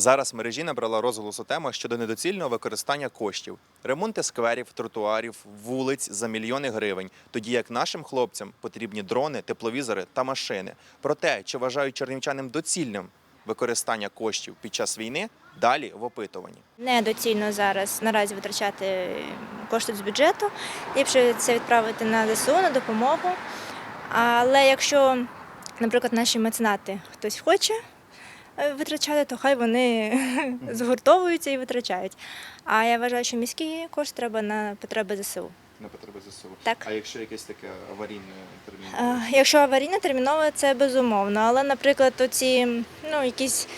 Зараз мережі набрала розголосу тема щодо недоцільного використання коштів, ремонти скверів, тротуарів, вулиць за мільйони гривень, тоді як нашим хлопцям потрібні дрони, тепловізори та машини. Про те, чи вважають чернівчанам доцільним використання коштів під час війни, далі в опитуванні. Недоцільно зараз наразі витрачати кошти з бюджету. Ліпше це відправити на ЗСУ, на допомогу. Але якщо, наприклад, наші меценати хтось хоче витрачати, то хай вони згуртовуються і витрачають. А я вважаю, що міські кошти треба на потреби ЗСУ. На потреби ЗСУ. Так. А якщо якесь таке аварійне термін? Е, Якщо аварійне термінове, це безумовно. Але, наприклад, оці ну, якісь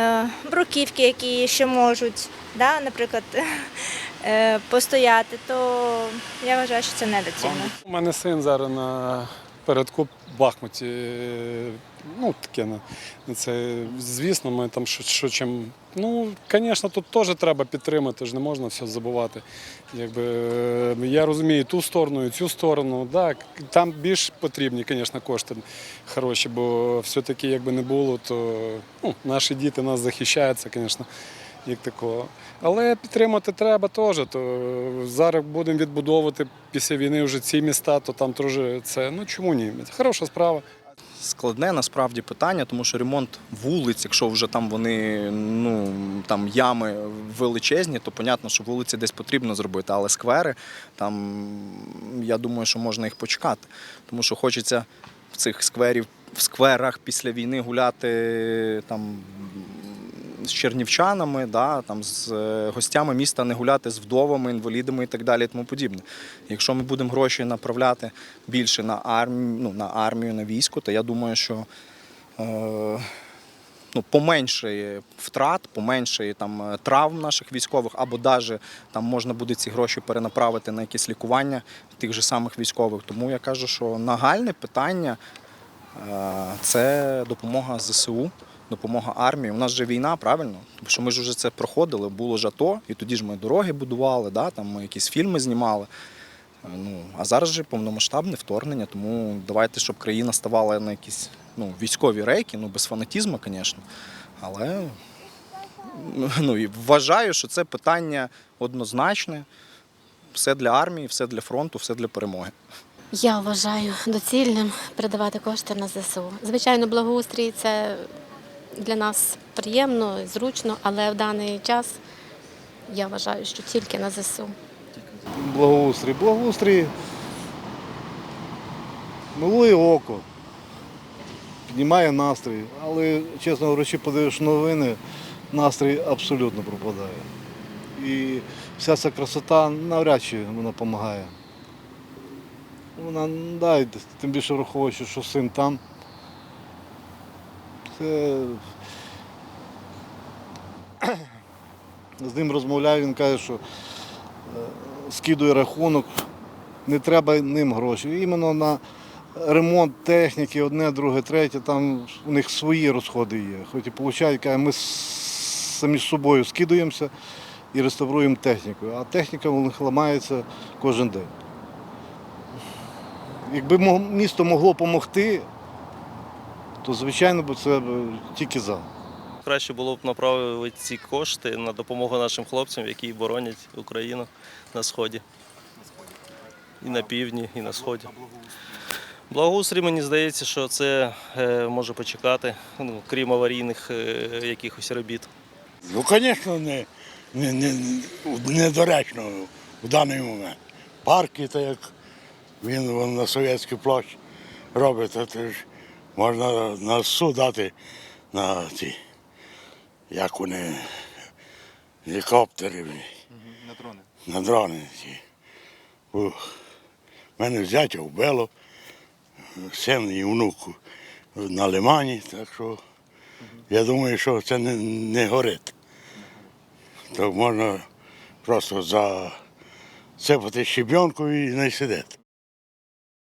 е, бруківки, які ще можуть, да, наприклад, е, постояти, то я вважаю, що це недоцільно. У мене син зараз на передку в Бахмуті. е, Ну, таке це. Звісно, ми там що, що чим. Ну, звісно, тут теж треба підтримати, ж не можна все забувати. Якби, е, я розумію ту сторону, і цю сторону. Да, там більш потрібні, звісно, кошти хороші, бо все-таки, якби не було, то ну, наші діти нас захищають, це, звісно, як такого. Але підтримати треба теж. То зараз будемо відбудовувати після війни вже ці міста, то там теж це. Ну чому ні? Це хороша справа. складне насправді питання, тому що ремонт вулиць, якщо вже там вони ну там ями величезні, то понятно, що вулиці десь потрібно зробити. Але сквери там я думаю, що можна їх почекати, тому що хочеться в цих скверів в скверах після війни гуляти там. З чернівчанами, да, там, з е, гостями міста не гуляти з вдовами, інвалідами і так далі, і тому подібне. Якщо ми будемо гроші направляти більше на армію, ну, на армію, на військо, то я думаю, що е, ну, поменшає втрат, поменшає там е, травм наших військових, або навіть там можна буде ці гроші перенаправити на якесь лікування тих же самих військових. Тому я кажу, що нагальне питання е, це допомога ЗСУ. Допомога армії. У нас же війна, правильно? Тому що ми ж вже це проходили, було ж АТО, і тоді ж ми дороги будували, да? там ми якісь фільми знімали. Е, Ну, а зараз же повномасштабне вторгнення, тому давайте, щоб країна ставала на якісь ну, військові рейки, ну без фанатізму, звісно. Але ну, і вважаю, що це питання однозначне. Все для армії, все для фронту, все для перемоги. Я вважаю доцільним передавати кошти на ЗСУ. Звичайно, благоустрій це для нас приємно, зручно, але в даний час я вважаю, що тільки на ЗСУ. Благоустрій. Благоустрій милує око, піднімає настрій, але, чесно говорячи, подивиш новини, настрій абсолютно пропадає. І вся ця красота навряд чи вона допомагає. Вона, да, тим більше враховуючи, що син там. Це... З ним розмовляю, він каже, що скидує рахунок, не треба ним гроші. Іменно на ремонт техніки, одне, друге, третє, там у них свої розходи є. Хоч і получають, каже, ми самі з собою скидуємося і реставруємо техніку. А техніка у них ламається кожен день. Якби місто могло допомогти, то звичайно б це б тільки за. Краще було б направити ці кошти на допомогу нашим хлопцям, які боронять Україну на сході. І на півдні, і на сході. Благоустрій, мені здається, що це е, може почекати, ну, крім аварійних е, якихось робіт. Ну, звісно, не, не, не, недоречно в даний момент. Парки, так як він вон, на Совєтській площі робить, то це ж можна на суд дати на ті, як вони, гелікоптери, На дрони. на дрони. Ух. Мене зятя вбило, син і внуку на лимані, так що я думаю, що це не, не горить. То можна просто засипати щебенку і не сидіти.